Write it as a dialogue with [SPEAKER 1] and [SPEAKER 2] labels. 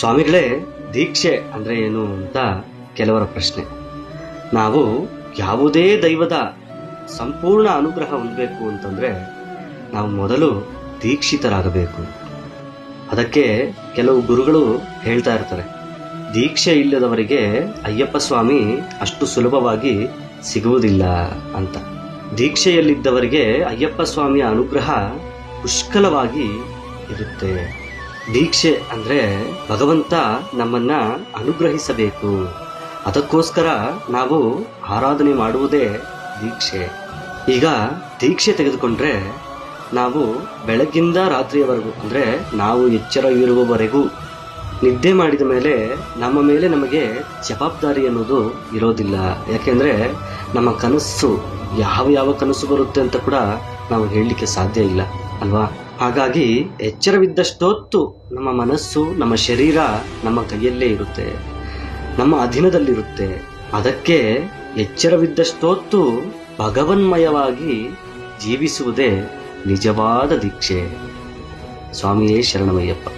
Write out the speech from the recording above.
[SPEAKER 1] ಸ್ವಾಮಿಗಳೇ, ದೀಕ್ಷೆ ಅಂದ್ರೆ ಏನು ಅಂತ ಕೆಲವರ ಪ್ರಶ್ನೆ. ನಾವು ಯಾವುದೇ ದೈವದ ಸಂಪೂರ್ಣ ಅನುಗ್ರಹ ಹೊಂದಬೇಕು ಅಂತಂದ್ರೆ ನಾವು ಮೊದಲು ದೀಕ್ಷಿತರಾಗಬೇಕು. ಅದಕ್ಕೆ ಕೆಲವು ಗುರುಗಳು ಹೇಳ್ತಾ ಇರ್ತಾರೆ. ದೀಕ್ಷೆ ಇಲ್ಲದವರಿಗೆ ಅಯ್ಯಪ್ಪ ಸ್ವಾಮಿ ಅಷ್ಟು ಸುಲಭವಾಗಿ ಸಿಗುವುದಿಲ್ಲ ಅಂತ. ದೀಕ್ಷೆಯಲ್ಲಿದ್ದವರಿಗೆ ಅಯ್ಯಪ್ಪ ಸ್ವಾಮಿಯ ಅನುಗ್ರಹ ಪುಷ್ಕಲವಾಗಿ ಇರುತ್ತೆ. ದೀಕ್ಷೆ ಅಂದ್ರೆ ಭಗವಂತ ನಮ್ಮನ್ನ ಅನುಗ್ರಹಿಸಬೇಕು. ಅದಕ್ಕೋಸ್ಕರ ನಾವು ಆರಾಧನೆ ಮಾಡುವುದೇ ದೀಕ್ಷೆ. ಈಗ ದೀಕ್ಷೆ ತೆಗೆದುಕೊಂಡ್ರೆ ನಾವು ಬೆಳಗ್ಗಿಂದ ರಾತ್ರಿಯವರೆಗೂ ಅಂದ್ರೆ ನಾವು ಎಚ್ಚರ ಇರುವವರೆಗೂ ನಿದ್ದೆ ಮಾಡಿದ ಮೇಲೆ ನಮ್ಮ ಮೇಲೆ ನಮಗೆ ಜವಾಬ್ದಾರಿ ಅನ್ನೋದು ಇರೋದಿಲ್ಲ. ಯಾಕೆಂದ್ರೆ ನಮ್ಮ ಕನಸು, ಯಾವ ಯಾವ ಕನಸು ಬರುತ್ತೆ ಅಂತ ಕೂಡ ನಾವು ಹೇಳಲಿಕ್ಕೆ ಸಾಧ್ಯ ಇಲ್ಲ. ಅಲ್ವಾ? ಹಾಗಾಗಿ ಎಚ್ಚರವಿದ್ದಷ್ಟೊತ್ತು ನಮ್ಮ ಮನಸ್ಸು, ನಮ್ಮ ಶರೀರ ನಮ್ಮ ಕೈಯಲ್ಲೇ ಇರುತ್ತೆ. ನಮ್ಮ ಅಧೀನದಲ್ಲಿರುತ್ತೆ. ಅದಕ್ಕೆ ಎಚ್ಚರವಿದ್ದಷ್ಟೊತ್ತು ಭಗವನ್ಮಯವಾಗಿ ಜೀವಿಸುವುದೇ ನಿಜವಾದ ದೀಕ್ಷೆ. ಸ್ವಾಮಿಯೇ ಶರಣಮಯ್ಯಪ್ಪ.